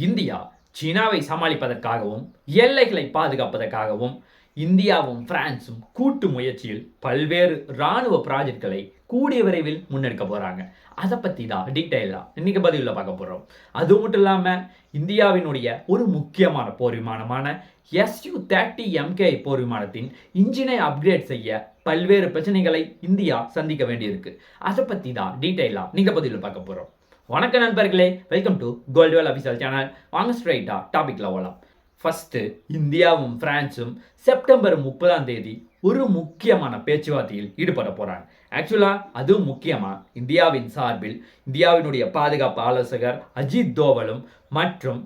India சீனாவை சமாளிப்பதற்காகவும் எல்லைகளை பாதுகாப்பதற்காகவும் இந்தியாவும் பிரான்ஸும் கூட்டு முயற்சியில் பல்வேறு இராணுவ ப்ராஜெக்ட்களை கூடிய விரைவில் முன்னெடுக்க போகிறாங்க அதை பற்றி தான் டீட்டெயிலாக இன்றைக்கி பதிவில் பார்க்க போகிறோம் அது மட்டும் இல்லாமல் இந்தியாவினுடைய ஒரு முக்கியமான போர் விமானமான எஸ்யூ தேர்ட்டி எம்கே போர் விமானத்தின் இன்ஜினை அப்கிரேட் செய்ய பல்வேறு பிரச்சனைகளை இந்தியா சந்திக்க வேண்டியிருக்கு. அதை பற்றி தான் டீட்டெயிலாக நீங்கள் பதிவில் பார்க்க போகிறோம் வணக்கம் நண்பர்களே welcome to Goldwell official channel வாங்க ஸ்ட்ரைட்டா டாபிக்ல போகலாம் ஃபஸ்ட்டு இந்தியாவும் பிரான்ஸும் செப்டம்பர் முப்பதாம் தேதி ஒரு முக்கியமான பேச்சுவார்த்தையில் ஈடுபட போகிறாங்க ஆக்சுவலா அதுவும் முக்கியமாக இந்தியாவின் சார்பில் இந்தியாவினுடைய பாதுகாப்பு ஆலோசகர் அஜித் தோவலும் மற்றும்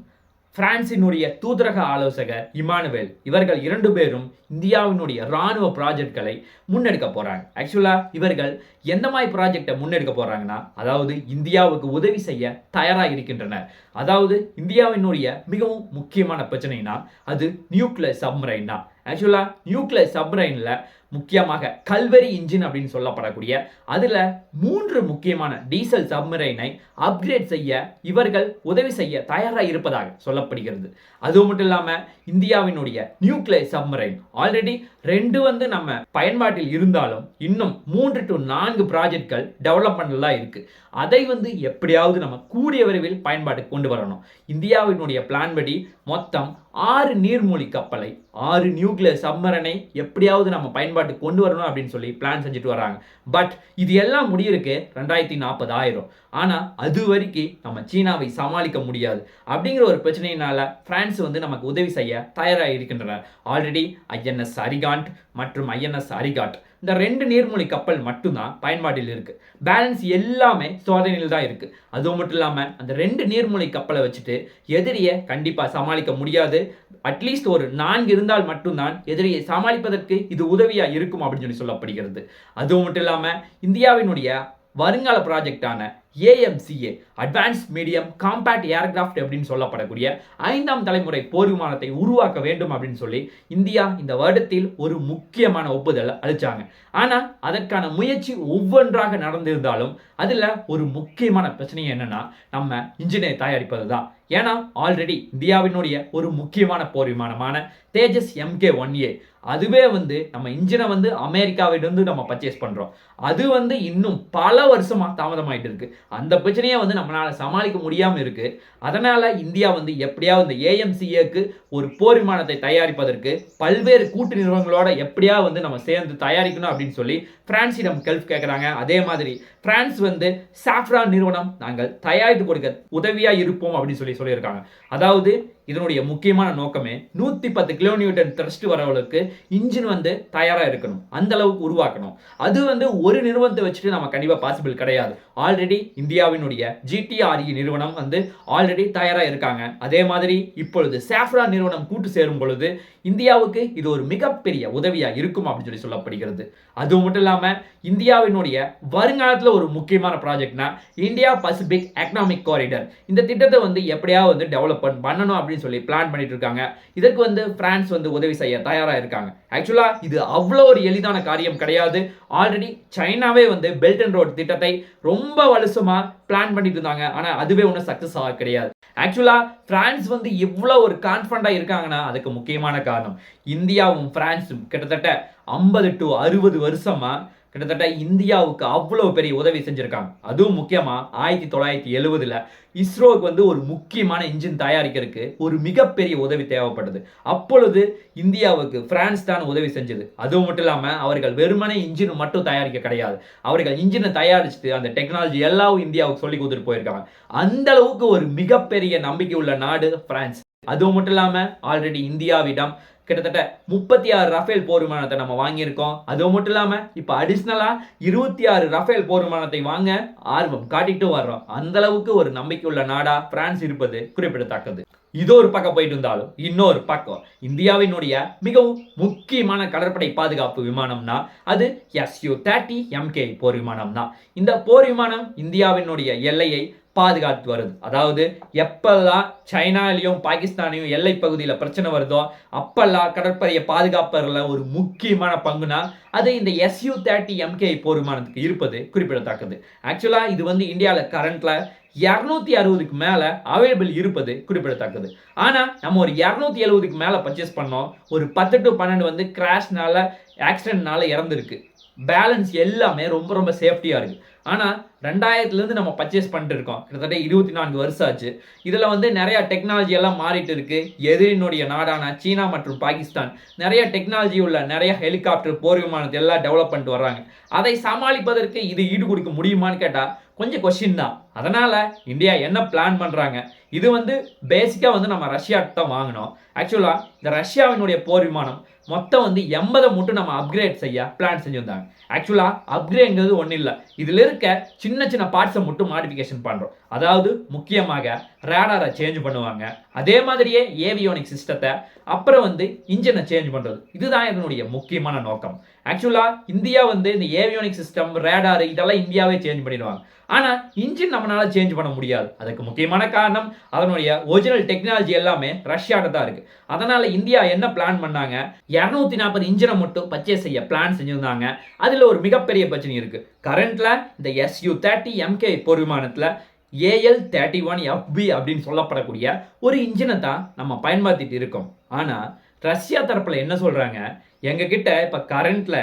பிரான்சினுடைய தூதரக ஆலோசகர் இமானுவேல். இவர்கள் இரண்டு பேரும் இந்தியாவினுடைய ராணுவ ப்ராஜெக்ட்களை முன்னெடுக்க போகிறாங்க ஆக்சுவலா இவர்கள் எந்த மாதிரி ப்ராஜெக்டை முன்னெடுக்க போகிறாங்கன்னா அதாவது இந்தியாவுக்கு உதவி செய்ய தயாராக இருக்கின்றனர். அதாவது இந்தியாவினுடைய மிகவும் முக்கியமான பிரச்சனைனா அது நியூக்ளியர் சப்மரைன் தான். ஆக்சுவலா நியூக்ளியர் சப்மரைனில் முக்கியமாக கல்வரி இன்ஜின் அப்படின்னு சொல்லப்படக்கூடிய அதில் மூன்று முக்கியமான டீசல் சப்மரைனை அப்கிரேட் செய்ய இவர்கள் உதவி செய்ய தயாராக இருப்பதாக சொல்லப்படுகிறது. அது மட்டும் இல்லாமல் இந்தியாவினுடைய நியூக்ளியர் சப்மரைன் ஆல்ரெடி ரெண்டு வந்து நம்ம பயன்பாட்டில் இருந்தாலும் இன்னும் மூன்று டு நான்கு ப்ராஜெக்ட்கள் டெவலப்மெண்ட்லாம் இருக்குது அதை வந்து எப்படியாவது நம்ம கூடிய விரைவில் பயன்பாட்டுக்கு கொண்டு வரணும். இந்தியாவினுடைய பிளான் படி மொத்தம் ஆறு நீர்மூழ்கி கப்பலை ஆறு நியூக்ளியர் சம்மரனை எப்படியாவது நம்ம பயன்பாட்டுக்கு கொண்டு வரணும் அப்படின்னு சொல்லி பிளான் செஞ்சுட்டு வராங்க பட் இது எல்லாம் முடியிருக்கு ரெண்டாயிரத்தி நாற்பது ஆயிரம். ஆனால் அது வரைக்கும் நம்ம சீனாவை சமாளிக்க முடியாது. அப்படிங்கிற ஒரு பிரச்சனையினால பிரான்ஸ் வந்து நமக்கு உதவி செய்ய தயாராக இருக்கின்றனர். ஆல்ரெடி ஐஎன்எஸ் அரிகாண்ட் மற்றும் ஐஎன்எஸ் அரிகாட் இந்த ரெண்டு நீர்மூழ்கி கப்பல் மட்டும்தான் பயன்பாட்டில் இருக்குது பேலன்ஸ் எல்லாமே சோதனையில் தான் இருக்குது அது மட்டும் இல்லாமல் அந்த ரெண்டு நீர்மூழ்கி கப்பலை வச்சுட்டு எதிரியை கண்டிப்பாக சமாளிக்க முடியாது. அட்லீஸ்ட் ஒரு நான்கு இருந்தால் மட்டும்தான் எதிரியை சமாளிப்பதற்கு இது உதவியாக இருக்கும் அப்படின்னு சொல்லி சொல்லப்படுகிறது. அது மட்டும் இல்லாமல் இந்தியாவினுடைய வருங்கால ப்ராஜெக்டான AMCA advance medium compact aircraft அப்படின்னு சொல்லப்படக்கூடிய ஐந்தாம் தலைமுறை போர் விமானத்தை உருவாக்க வேண்டும் அப்படின்னு சொல்லி இந்தியா இந்த வருடத்தில் ஒரு முக்கியமான ஒப்புதல் அளிச்சாங்க. ஆனால் அதற்கான முயற்சி ஒவ்வொன்றாக நடந்திருந்தாலும் அதில் ஒரு முக்கியமான பிரச்சனை என்னென்னா நம்ம இன்ஜினை தயாரிப்பது தான் ஏன்னா ஆல்ரெடி இந்தியாவினுடைய ஒரு முக்கியமான போர் விமானமான தேஜஸ் எம்கே ஒன் ஏ அதுவே வந்து நம்ம இன்ஜினை வந்து அமெரிக்காவிலிருந்து நம்ம பர்ச்சேஸ் பண்ணுறோம் அது வந்து இன்னும் பல வருஷமாக தாமதமாயிட்டு இருக்கு அந்த பிரச்சனையை வந்து நம்மளால சமாளிக்க முடியாமல் இருக்குது அதனால் இந்தியா வந்து எப்படியாவது இந்த ஏஎம்சிஏக்கு ஒரு போர் விமானத்தை தயாரிப்பதற்கு பல்வேறு கூட்டு நிறுவனங்களோட எப்படியா வந்து நம்ம சேர்ந்து தயாரிக்கணும் அப்படின்னு சொல்லி பிரான்சிடம் கெல்ஃப் கேட்குறாங்க அதே மாதிரி பிரான்ஸ் வந்து சாஃப்ரான் நிறுவனம். நாங்கள் தயாரித்து கொடுக்க உதவியாக இருப்போம் அப்படின்னு சொல்லி சொல்லியிருக்காங்க. அதாவது இதனுடைய முக்கியமான நோக்கமே நூற்றி பத்து கிலோமீட்டர் த்ரஸ்ட் வரவங்களுக்கு இன்ஜின் வந்து தயாராக இருக்கணும். அந்த அளவுக்கு உருவாக்கணும். அது வந்து ஒரு நிறுவனத்தை வச்சுட்டு நம்ம கண்டிப்பாக பாசிபிள் கிடையாது. ஆல்ரெடி இந்தியாவினுடைய ஜிடிஆர்இ நிறுவனம் வந்து ஆல்ரெடி தயாராக இருக்காங்க. அதே மாதிரி இப்பொழுது சாஃப்ரா நிறுவனம் கூட்டு சேரும் பொழுது இந்தியாவுக்கு இது ஒரு மிகப்பெரிய உதவியாக இருக்கும் அப்படின்னு சொல்லி சொல்லப்படுகிறது. அது மட்டும் இல்லாமல் இந்தியாவினுடைய வருங்காலத்தில் ஒரு முக்கியமான ப்ராஜெக்ட்னா இந்தியா பசிபிக் எக்கனாமிக் காரிடர் இந்த திட்டத்தை வந்து எப்படியாவது வந்து டெவலப்மெண்ட் பண்ணணும் அப்படின்னு சொல்லி பிளான் பண்ணிட்டு இருக்காங்க இதற்கு வந்து பிரான்ஸ் வந்து உதவி செய்ய தயாராக இருக்காங்க. ஆக்சுவலா இது அவ்வளோ ஒரு எளிதான காரியம் கிடையாது. ஆல்ரெடி சைனாவே வந்து பெல்ட் அண்ட் ரோட் திட்டத்தை ரொம்ப வருஷமா பிளான் பண்ணிட்டு இருந்தாங்க ஆனால் அதுவே ஒன்றும் சக்ஸஸ் ஆக கிடையாது. ஆக்சுவலா பிரான்ஸ் வந்து இவ்வளோ ஒரு கான்ஃபிடண்டாக இருக்காங்கன்னா அதுக்கு முக்கியமான காரணம். இந்தியாவும் பிரான்ஸும் கிட்டத்தட்ட ஐம்பது டு அறுபது வருஷமா கிட்டத்தட்ட இந்தியாவுக்கு அவ்வளோ பெரிய உதவி செஞ்சுருக்காங்க. அதுவும் முக்கியமாக ஆயிரத்தி தொள்ளாயிரத்தி எழுவதில் இஸ்ரோவுக்கு வந்து ஒரு முக்கியமான இன்ஜின் தயாரிக்கிறதுக்கு ஒரு மிகப்பெரிய உதவி தேவைப்படுது அப்பொழுது இந்தியாவுக்கு பிரான்ஸ் தான் உதவி செஞ்சது. அதுவும் மட்டும் இல்லாமல் அவர்கள் வெறுமனே இன்ஜின் மட்டும் தயாரிக்க கிடையாது. அவர்கள் இன்ஜினை தயாரிச்சுட்டு அந்த டெக்னாலஜி எல்லாம் இந்தியாவுக்கு சொல்லி கொடுத்துட்டு போயிருக்காங்க. அந்த அளவுக்கு ஒரு மிகப்பெரிய நம்பிக்கை உள்ள நாடு பிரான்ஸ். அதுவும் மட்டும் இல்லாமல் ஆல்ரெடி இந்தியாவிடம் கிட்டத்தட்ட முப்பத்தி ஆறு ரஃபேல் போர் விமானத்தை நம்ம வாங்கியிருக்கோம். அதுவும் மட்டும் இல்லாமல் இப்போ அடிஷ்னலாக இருபத்தி ஆறு ரஃபேல் போர் விமானத்தை வாங்க ஆர்வம் காட்டிட்டு வர்றோம். அந்த அளவுக்கு ஒரு நம்பிக்கையுள்ள நாடா பிரான்ஸ் இருப்பது குறிப்பிடத்தக்கது. இது ஒரு பக்கம் போயிட்டு இருந்தாலும் இன்னொரு பக்கம் இந்தியாவினுடைய மிகவும் முக்கியமான கடற்படை பாதுகாப்பு விமானம்னா அது எஸ்யூ தேர்ட்டி எம்கே போர் விமானம் தான் இந்த போர் விமானம் இந்தியாவினுடைய எல்லையை பாதுகாத்து வருது. அதாவது எப்பெல்லாம் சைனாலையும் பாகிஸ்தானையும் எல்லை பகுதியில் பிரச்சனை வருதோ அப்பெல்லாம் கடற்படையை பாதுகாப்பதில் ஒரு முக்கியமான பங்குனா அது இந்த எஸ்யூ தேர்ட்டி எம்கே போருமானதுக்கு இருப்பது குறிப்பிடத்தக்கது. ஆக்சுவலாக இது வந்து இந்தியாவில் கரண்ட்டில் இரநூத்தி அறுபதுக்கு மேலே அவைலபிள் இருப்பது குறிப்பிடத்தக்கது. ஆனால் நம்ம ஒரு இரநூத்தி எழுபதுக்கு மேலே பர்ச்சேஸ் பண்ணோம் ஒரு பத்து டு பன்னெண்டு வந்து கிராஷ்னால ஆக்சிடென்ட்னால இறந்துருக்கு. பேலன்ஸ் எல்லாமே ரொம்ப ரொம்ப சேஃப்டியாக இருக்குது ஆனால் ரெண்டாயிரத்துலேருந்து நம்ம பர்ச்சேஸ் பண்ணிட்டு இருக்கோம். கிட்டத்தட்ட இருபத்தி நான்கு வருஷம் ஆச்சு. இதில் வந்து நிறையா டெக்னாலஜி எல்லாம் மாறிட்டு இருக்கு. எதிரினுடைய நாடான சீனா மற்றும் பாகிஸ்தான். நிறைய டெக்னாலஜி உள்ள நிறைய ஹெலிகாப்டர் போர் விமானத்தை எல்லாம் டெவலப் பண்ணிட்டு வர்றாங்க. அதை சமாளிப்பதற்கு இது ஈடு கொடுக்க முடியுமான்னு கேட்டால் கொஞ்சம் கொஷின் தான். அதனால் இந்தியா என்ன பிளான் பண்ணுறாங்க இது வந்து பேசிக்காக வந்து நம்ம ரஷ்யாட்ட தான் வாங்கினோம் ஆக்சுவலாக இந்த ரஷ்யாவினுடைய போர் விமானம் மொத்தம் வந்து எண்பதை மட்டும் நம்ம அப்கிரேட் செய்ய பிளான் செஞ்சுருந்தாங்க. ஆக்சுவலாக அப்கிரேட்ங்கிறது ஒன்றும் இல்லை. இதில் இருக்க சின்ன சின்ன பார்ட்ஸை மட்டும் மாடிஃபிகேஷன் பண்ணுறோம் அதாவது முக்கியமாக ரேடாரை சேஞ்ச் பண்ணுவாங்க. அதே மாதிரியே ஏவியோனிக் சிஸ்டத்தை அப்புறம் வந்து இன்ஜினை சேஞ்ச் பண்ணுறது இதுதான் இதனுடைய முக்கியமான நோக்கம். ஆக்சுவலாக இந்தியா வந்து இந்த ஏவியோனிக் சிஸ்டம் ரேடார் இதெல்லாம் இந்தியாவே சேஞ்ச் பண்ணிடுவாங்க. ஆனால் இன்ஜின் நம்மளால் சேஞ்ச் பண்ண முடியாது. அதுக்கு முக்கியமான காரணம் அதனுடைய ஒரிஜினல் டெக்னாலஜி எல்லாமே ரஷ்யாட்ட தான் இருக்குது அதனால் இந்தியா என்ன பிளான் பண்ணாங்க? இரநூத்தி நாற்பது இன்ஜினை மட்டும் பர்ச்சேஸ் செய்ய பிளான் செஞ்சிருந்தாங்க. அதில் ஒரு மிகப்பெரிய பிரச்சனை இருக்குது கரண்ட்டில் இந்த எஸ்யூ தேர்ட்டி எம்கே போர் விமானத்தில் ஏஎல் தேர்ட்டி ஒன் எஃப்பி அப்படின்னு சொல்லப்படக்கூடிய ஒரு இன்ஜினை தான் நம்ம பயன்படுத்திட்டு இருக்கோம். ஆனால் ரஷ்யா தரப்பில் என்ன சொல்கிறாங்க எங்ககிட்ட இப்போ கரண்ட்டில்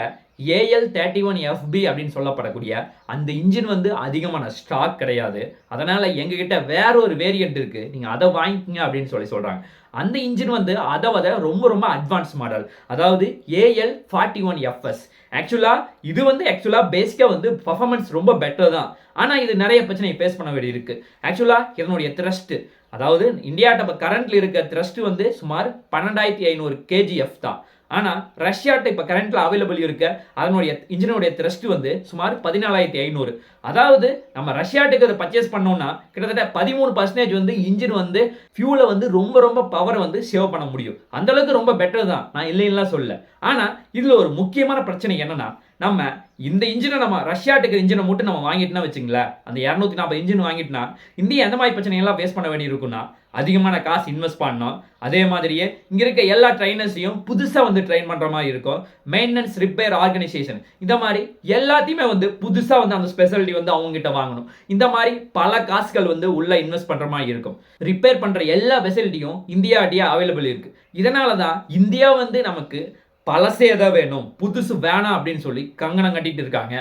ஏஎல் தேர்ட்டி ஒன் எஃப்பி அப்படின்னு சொல்லப்படக்கூடிய அந்த இன்ஜின் வந்து அதிகமான ஸ்டாக் கிடையாது. அதனால் எங்ககிட்ட வேற ஒரு வேரியண்ட் இருக்குது நீங்கள் அதை வாங்கிக்கங்க அப்படின்னு சொல்லி சொல்கிறாங்க அந்த இன்ஜின் வந்து அதை விட ரொம்ப ரொம்ப அட்வான்ஸ் மாடல் அதாவது ஏஎல் ஃபார்ட்டி ஒன் எஃப்எஸ் ஆக்சுவலாக இது வந்து ஆக்சுவலாக பேசிக்காக வந்து பர்ஃபார்மன்ஸ் ரொம்ப பெட்டர் தான். ஆனால் இது நிறைய பிரச்சனை ஃபேஸ் பண்ண வேண்டி இருக்குது ஆக்சுவலாக இதனுடைய த்ரஸ்ட்டு அதாவது இந்தியாட்ட இப்போ கரண்ட்ல இருக்க த்ரஸ்ட் வந்து சுமார் பன்னெண்டாயிரத்தி ஐநூறு கேஜிஎஃப் தான். ஆனால் ரஷ்யாட்ட இப்போ கரண்ட்டில் அவைலபிள் இருக்க அதனுடைய இன்ஜினுடைய த்ரஸ்ட் வந்து சுமார் பதினாலாயிரத்தி ஐநூறு. அதாவது நம்ம ரஷ்யாட்டுக்கு அதை பர்ச்சேஸ் பண்ணோம்னா கிட்டத்தட்ட பதிமூணு பர்சன்டேஜ் வந்து இன்ஜின் வந்து ஃபியூலை வந்து ரொம்ப ரொம்ப பவரை வந்து சேவ் பண்ண முடியும். அந்தளவுக்கு ரொம்ப பெட்டர் தான். நான் இல்லைன்னா சொல்ல ஆனால் இதில் ஒரு முக்கியமான பிரச்சனை என்னன்னா நம்ம இந்த இன்ஜினை நம்ம ரஷ்யாட்டுக்கு இன்ஜினை மட்டும் நம்ம வாங்கிட்டோம்னா வச்சுங்களேன் அந்த இரநூத்தி நாற்பது இன்ஜின் வாங்கிட்டோம்னா இந்தியா எந்த மாதிரி பிரச்சனைகள்லாம் ஃபேஸ் பண்ண வேண்டியிருக்குன்னா அதிகமான காசு இன்வெஸ்ட் பண்ணோம். அதே மாதிரியே இங்கே இருக்க எல்லா ட்ரைனர்ஸையும் புதுசாக வந்து ட்ரெயின் பண்ணுற மாதிரி இருக்கும். மெயின்டெனன்ஸ் ரிப்பேர் ஆர்கனைசேஷன் இந்த மாதிரி எல்லாத்தையுமே வந்து புதுசாக வந்து அந்த ஸ்பெஷாலிட்டி வந்து அவங்ககிட்ட வாங்கணும். இந்த மாதிரி பல காசுகள் வந்து உள்ள இன்வெஸ்ட் பண்ணுற மாதிரி இருக்கும். ரிப்பேர் பண்ணுற எல்லா ஃபெசிலிட்டியும் இந்தியாட்டியா அவைலபிள் இருக்குது இதனால தான் இந்தியா வந்து நமக்கு பழசே தான் வேணும் புதுசு வேணாம் அப்படின்னு சொல்லி கங்கணம் கட்டிட்டு இருக்காங்க.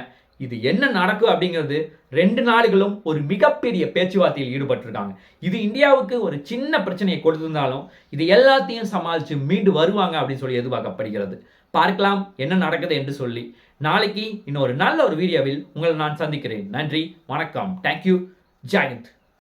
இது என்ன நடக்கும் அப்படிங்கிறது ரெண்டு நாடுகளும் ஒரு மிகப்பெரிய பேச்சுவார்த்தையில் ஈடுபட்டிருக்காங்க. இது இந்தியாவுக்கு ஒரு சின்ன பிரச்சனையை கொடுத்திருந்தாலும் இது எல்லாத்தையும் சமாளித்து மீண்டு வருவாங்க அப்படின்னு சொல்லி எதிர்பார்க்கப்படுகிறது. பார்க்கலாம் என்ன நடக்குது என்று சொல்லி. நாளைக்கு இன்னொரு நல்ல ஒரு வீடியோவில் உங்களை நான் சந்திக்கிறேன். நன்றி வணக்கம். தேங்க்யூ ஜெயந்த்